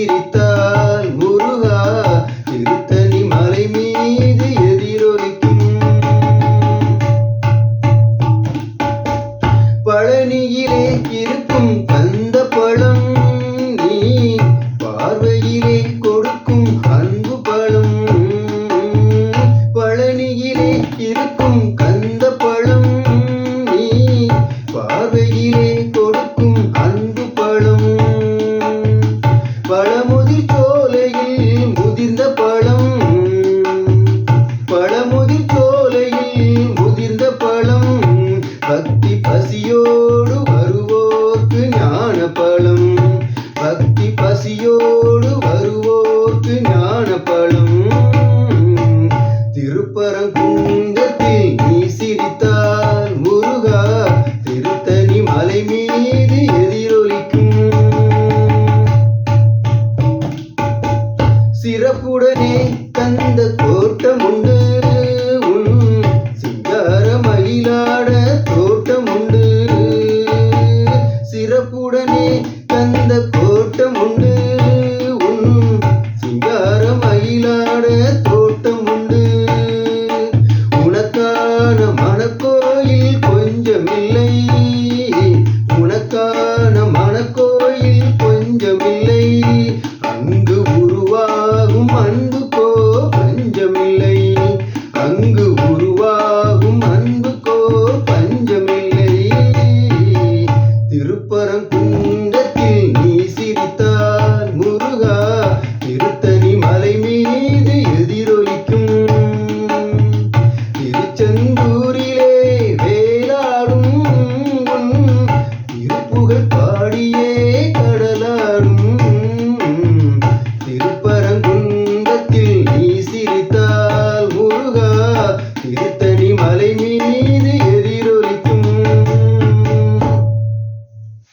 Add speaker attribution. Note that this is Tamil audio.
Speaker 1: நீ பசியோடு வருவோர்க்கு ஞான பழம் பக்தி பசியோடு வருவோர்க்கு ஞான பழம் திருப்பரங்குன்றத்தில் நீ சிரித்தால் முருகா திருத்தணி மலை மீது எதிரொலிக்கும். சிறப்புடனே தந்த கோட்டம் உண்டு சிறப்புடனே தந்த கோட்டம் உண்டு. உன் சிங்கார மயிலாட தோட்டம் உண்டு. உனக்கான மனக்கோயில் கொஞ்சமில்லை. உனக்கான மனக்கோயில் கொஞ்சமில்லை.